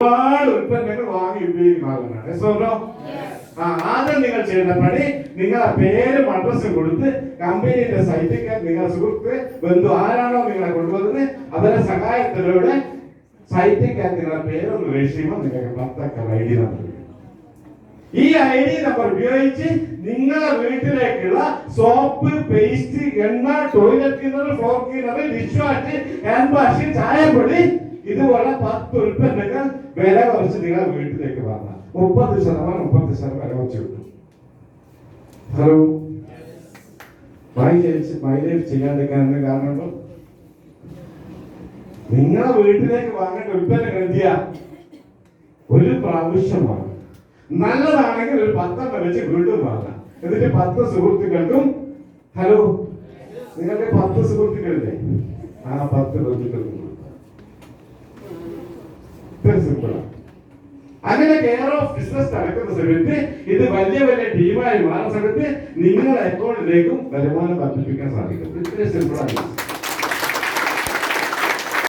ഒരുപാട് ഉൽപ്പന്നങ്ങൾ വാങ്ങി ഉപയോഗിക്കുന്ന ആളാണ് ആ ആദ്യം നിങ്ങൾ ചെയ്യേണ്ട പണി നിങ്ങളെ പേരും അഡ്രസ്സും കൊടുത്ത് കമ്പനിയുടെ സൈറ്റിൽ നിങ്ങളുടെ സുഹൃത്ത് ബന്ധു ആരാണോ നിങ്ങളെ കൊണ്ടുവന്നത് അവരെ സഹായത്തിലൂടെ സൈറ്റിക്ക് നിങ്ങളുടെ പേരൊന്ന് രക്ഷിക്കുമ്പോൾ നിങ്ങൾക്ക് പത്തൊക്കെ ഐ ഡി നമ്പർ ഈ ഐ ഡി നമ്പർ ഉപയോഗിച്ച് നിങ്ങളെ വീട്ടിലേക്കുള്ള സോപ്പ് പേസ്റ്റ് എണ്ണ toilet cleaner floor cleaner dish wash hand wash ചായപ്പൊടി ഇതുപോലെ പത്ത് ഉൽപ്പന്നങ്ങൾ വില കുറച്ച് നിങ്ങൾ വീട്ടിലേക്ക് വന്ന മുപ്പത് ശതമാനം മുപ്പത് ശതമാനം വില കുറച്ച് കിട്ടും. ഹലോ മൈലേജ് മൈലേജ് ചെയ്യാണ്ടിരിക്കാൻ എന്ത് കാരണമുണ്ടോ? നിങ്ങളെ വീട്ടിലേക്ക് വാങ്ങേണ്ട ഉൽപ്പന്നം കരുതിയ ഒരു പ്രാവശ്യമാണ് നല്ലതാണെങ്കിൽ ഒരു പത്തെണ്ണം വെച്ച് വീണ്ടും വാങ്ങാം. എന്നിട്ട് പത്ത് സുഹൃത്തുക്കൾക്കും ഹലോ നിങ്ങൾക്ക് പത്ത് സുഹൃത്തുക്കളില്ലേ? ആ പത്ത് കൊടുക്കാം. ഇത്ര സിമ്പിളാണ് അങ്ങനെ കെയർ ഓഫ് ബിസിനസ് നടക്കുന്ന സമയത്ത് ഇത് വലിയ വലിയ ടീമായി മാറുന്ന സമയത്ത് നിങ്ങളുടെ അക്കൗണ്ടിലേക്കും വരുമാനം വർദ്ധിപ്പിക്കാൻ സാധിക്കും. ഇത്ര സിമ്പിളാണ്